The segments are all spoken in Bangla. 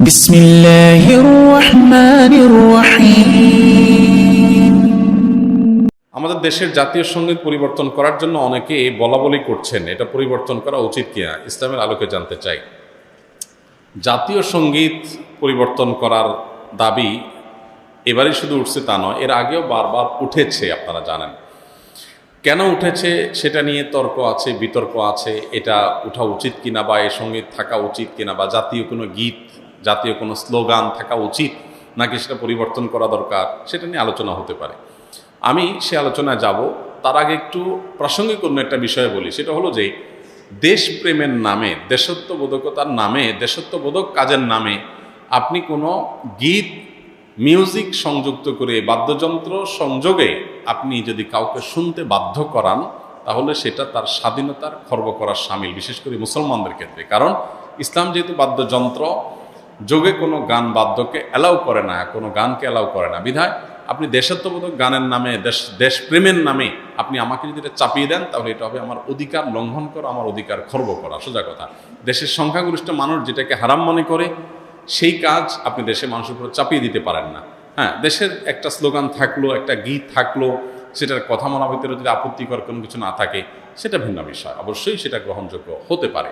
بسم الله الرحمن الرحيم আমাদের দেশের জাতীয় সঙ্গীত পরিবর্তন করার জন্য অনেকে বলা বলি করছেন এটা পরিবর্তন করা উচিত কিনা ইসলামের আলোকে জানতে চাই জাতীয় সঙ্গীত পরিবর্তন করার দাবি এবারই শুধু উঠছে তা নয় এর আগেও বারবার উঠেছে আপনারা জানেন কেন উঠেছে সেটা নিয়ে তর্ক আছে বিতর্ক আছে এটা উঠা উচিত কিনা বা এর সঙ্গীত থাকা উচিত কিনা বা জাতীয় কোনো গীত জাতীয় কোনো স্লোগান থাকা উচিত, নাকি সেটা পরিবর্তন করা দরকার, সেটা নিয়ে আলোচনা হতে পারে। আমি সে আলোচনায় যাব। তার আগে একটু প্রাসঙ্গিক অন্য একটা বিষয় বলি। সেটা হলো যে, দেশপ্রেমের নামে, দেশত্ববোধকতার নামে, দেশত্ববোধক কাজের নামে আপনি কোনো গীত, মিউজিক সংযুক্ত করে বাদ্যযন্ত্র সংযোগে আপনি যদি কাউকে শুনতে বাধ্য করান, তাহলে সেটা তার স্বাধীনতার খর্ব করার সামিল, বিশেষ করে মুসলমানদের ক্ষেত্রে। কারণ ইসলাম যেহেতু বাদ্যযন্ত্র যোগে কোনো গান বাদ্যকে অ্যালাউ করে না, কোনো গানকে অ্যালাউ করে না। বিধায় আপনি দেশাত্মবোধক গানের নামে, দেশ, দেশপ্রেমের নামে আপনি আমাকে যদি এটা চাপিয়ে দেন, তাহলে এটা হবে আমার অধিকার লঙ্ঘন করা, আমার অধিকার খর্ব করা। সোজা কথা। দেশের সংখ্যাগরিষ্ঠ মানুষ যেটাকে হারাম মনে করে, সেই কাজ আপনি দেশের মানুষের উপর চাপিয়ে দিতে পারেন না। হ্যাঁ দেশের একটা স্লোগান থাকল, একটা গীত থাকল, সেটার কথা মনা ভিতরে যদি আপত্তিকর কোনো কিছু না থাকে, সেটা ভিন্ন বিষয়। অবশ্যই সেটা গ্রহণযোগ্য হতে পারে।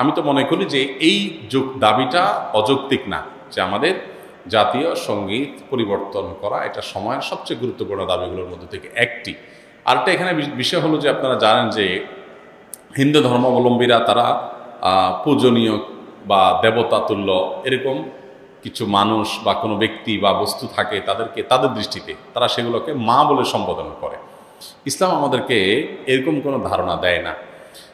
আমি তো মনে করি যে এই যুগ দাবিটা অযৌক্তিক না, যে আমাদের জাতীয় সংগীত পরিবর্তন করা এটা সময়ের সবচেয়ে গুরুত্বপূর্ণ দাবিগুলোর মধ্যে থেকে একটি। আরেকটা এখানে বিষয় হলো যে আপনারা জানেন যে হিন্দু ধর্মাবলম্বীরা তারা পূজনীয় বা দেবতা তুল্য এরকম কিছু মানুষ বা কোনো ব্যক্তি বা বস্তু থাকে তাদেরকে, তাদের দৃষ্টিতে তারা সেগুলোকে মা বলে সম্বোধন করে। ইসলাম আমাদেরকে এরকম কোনো ধারণা দেয় না।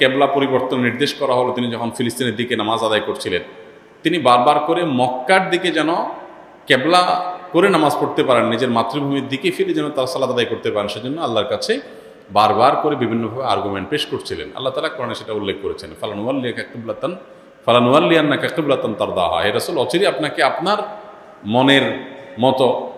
কেবলা পরিবর্তন নির্দেশ করা হলো, তিনি যখন ফিলিস্তিনের দিকে নামাজ আদায় করছিলেন, তিনি বারবার করে মক্কার দিকে যেন কেবলা করে নামাজ পড়তে পারেন, নিজের মাতৃভূমির দিকে ফিরে যেন তার সালাদ আদায় করতে পারেন, সেজন্য আল্লাহর কাছে বারবার করে বিভিন্নভাবে আর্গুমেন্ট পেশ করছিলেন। আল্লাহ তালা কোরআনে সেটা উল্লেখ করেছেন ফালানুয়াল্লিয়া কাকুবলাতন ফালানুয়াল্লিয়ান্না কাকুবলাতন তার দা হয় রসুল অচিরে আপনাকে আপনার মনের মতো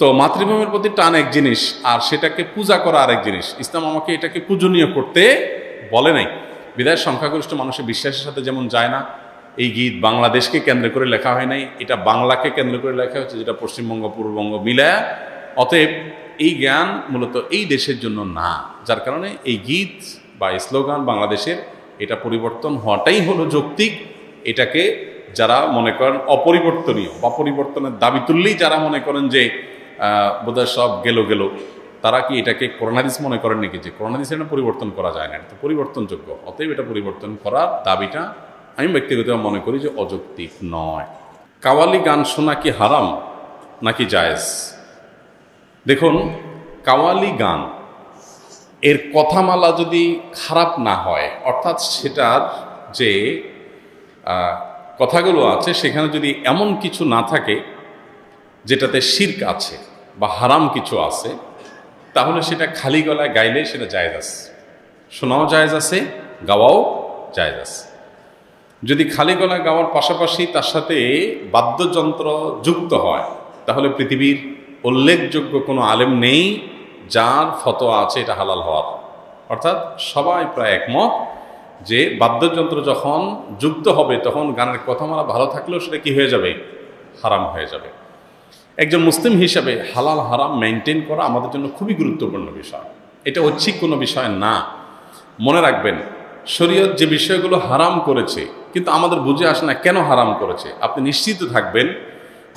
তো মাতৃভূমির প্রতি টান এক জিনিস, আর সেটাকে পূজা করা আরেক জিনিস। ইসলাম আমাকে এটাকে পূজনীয় করতে বলে নাই। বিদায়, সংখ্যাগরিষ্ঠ মানুষের বিশ্বাসের সাথে যেমন যায় না, এই গীত বাংলাদেশকে কেন্দ্র করে লেখা হয় নাই, এটা বাংলাকে কেন্দ্র করে লেখা হচ্ছে যেটা পশ্চিমবঙ্গ, পূর্ববঙ্গ মিলায়। অতএব এই জ্ঞান মূলত এই দেশের জন্য না, যার কারণে এই গীত বা স্লোগান বাংলাদেশের এটা পরিবর্তন হওয়াটাই হলো যৌক্তিক। এটাকে যারা মনে করেন অপরিবর্তনীয় বা পরিবর্তনের দাবি তুললেই যারা মনে করেন যে বোধহয় সব গেল গেল। তারা কি এটাকে করোনাদিস মনে করেন নাকি যে করোনাদিস এটা পরিবর্তন করা যায় না? এটা তো পরিবর্তনযোগ্য। অতএব এটা পরিবর্তন করার দাবিটা আমি ব্যক্তিগতভাবে মনে করি যে অযৌক্তিক নয়। কাওয়ালি গান শোনা কি হারাম নাকি জায়েজ? দেখুন, কাওয়ালি গান এর কথামালা যদি খারাপ না হয়, অর্থাৎ সেটার যে কথাগুলো আছে, সেখানে যদি এমন কিছু না থাকে, যেটাতে শির্ক আছে বা হারাম কিছু আছে, তাহলে সেটা খালি গলায় গাইলে সেটা জায়েজ আছে। শোনাও জায়েজ আছে, গাওয়াও জায়েজ আছে। যদি খালি গলায় গাওয়ার পাশাপাশি তার সাথে বাদ্যযন্ত্র যুক্ত হয়, তাহলে পৃথিবীর উল্লেখযোগ্য কোনো আলেম নেই যার ফতোয়া আছে এটা হালাল হওয়ার। অর্থাৎ সবাই প্রায় একমত যে বাদ্যযন্ত্র যখন যুক্ত হবে, তখন গানের কথা মারা ভালো থাকলেও সেটা কি হয়ে যাবে? হারাম হয়ে যাবে। একজন মুসলিম হিসাবে হালাল, হারাম মেনটেন করা আমাদের জন্য খুবই গুরুত্বপূর্ণ বিষয়। এটা ঐচ্ছিক কোনো বিষয় না। মনে রাখবেন, শরীয়ত যে বিষয়গুলো হারাম করেছে, কিন্তু আমাদের বুঝে আসে না কেন হারাম করেছে। আপনি নিশ্চিত থাকবেন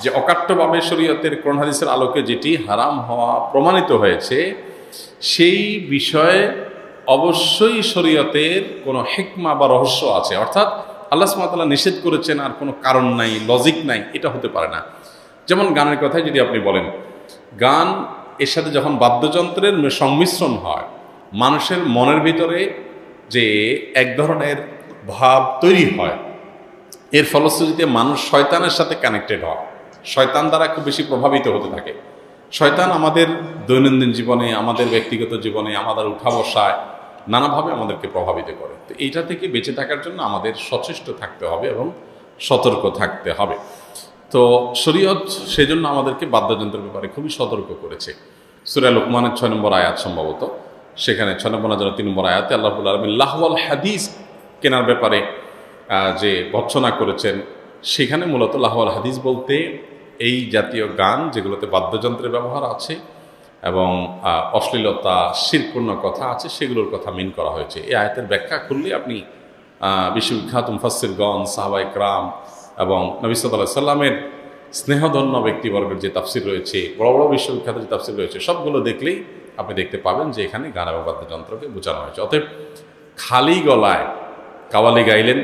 যে অকাট্যভাবে শরীয়তের হাদিসের আলোকে যেটি হারাম হওয়া প্রমাণিত হয়েছে, সেই বিষয়ে অবশ্যই শরীয়তের কোনো হেকমা বা রহস্য আছে। অর্থাৎ আল্লাহ সুমাতাল্লাহ নিষেধ করেছেন, আর কোনো কারণ নাই লজিক নাই, এটা হতে পারে না। যেমন গানের কথাই যদি আপনি বলেন, গান এর সাথে যখন বাদ্যযন্ত্রের সংমিশ্রণ হয়, মানুষের মনের ভিতরে যে এক ধরনের ভাব তৈরি হয়, এর ফলশ্রুতিতে মানুষ শয়তানের সাথে কানেক্টেড হয়। শয়তান দ্বারা খুব বেশি প্রভাবিত হতে থাকে। শয়তান আমাদের দৈনন্দিন জীবনে, আমাদের ব্যক্তিগত জীবনে, আমাদের উঠা বসায় নানাভাবে আমাদেরকে প্রভাবিত করে। তো এইটা থেকে বেঁচে থাকার জন্য আমাদের সচেষ্ট থাকতে হবে এবং সতর্ক থাকতে হবে। তো শরীয়ত সেজন্য আমাদেরকে বাদ্যযন্ত্রের ব্যাপারে খুবই সতর্ক করেছে। সুরা লোকমানের ছয় নম্বর আয়াত সম্ভবত। সেখানে ছয় নম্বর হাজার তিন নম্বর আয়াতে আল্লাহুল আলমিন লাহওয়াল হাদিস কেনার ব্যাপারে যে ভৎসনা করেছেন, সেখানে মূলত লাহওয়াল হাদিস বলতে এই জাতীয় গান যেগুলোতে বাদ্যযন্ত্রের ব্যবহার আছে এবং অশ্লীলতা, শিরপূর্ণ কথা আছে, সেগুলোর কথা মিন করা হয়েছে। এই আয়াতের ব্যাখ্যা করলে আপনি বিশ্ববিখ্যাত মুফাসিরগণ সাহাবাই ক্রাম এবং নবী সাল্লাহ সাল্লামের স্নেহধন্য ব্যক্তিবর্গের যে তাফসির রয়েছে, বড় বড় বিশ্ববিখ্যাত যে তাফসির রয়েছে, সবগুলো দেখলেই আপনি দেখতে পাবেন যে এখানে গান এবং বাদ্যযন্ত্রকে বোঝানো হয়েছে। অতএব খালি গলায় কাওয়ালি গাইলেন,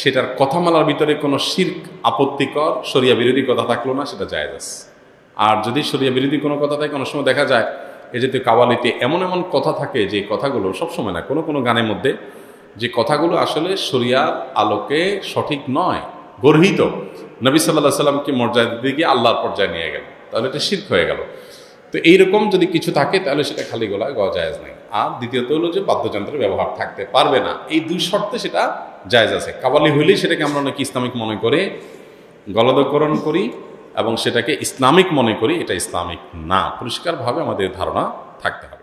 সেটার কথামালার ভিতরে কোনো শির্ক আপত্তিকর সরিয়া বিরোধী কথা থাকল না, সেটা জায়েজ আর যদি সরিয়া বিরোধী কোনো কথা থাকে, অনেক সময় দেখা যায়, এই যে কাওয়ালিতে এমন এমন কথা থাকে, যে কথাগুলো সবসময় না, কোনো কোনো গানের মধ্যে যে কথাগুলো আসলে শরিয়ার আলোকে সঠিক নয় গর্হিত। নবী সাল্লাহ সাল্লামকে মর্যাদা দিতে গিয়ে আল্লাহর পর্যায়ে নিয়ে গেল। তাহলে এটা শির্ক হয়ে গেল। তো এইরকম যদি কিছু থাকে, তাহলে সেটা খালি গলায় গাওয়া জায়েজ নেই। আর দ্বিতীয়ত হলো যে বাদ্যযন্ত্রের ব্যবহার থাকতে পারবে না। এই দুই শর্তে সেটা জায়েজ আছে। কাবালি হইলেই সেটাকে আমরা অনেক ইসলামিক মনে করে গলদকরণ করি এবং সেটাকে ইসলামিক মনে করি, এটা ইসলামিক না। পরিষ্কারভাবে আমাদের ধারণা থাকতে হবে।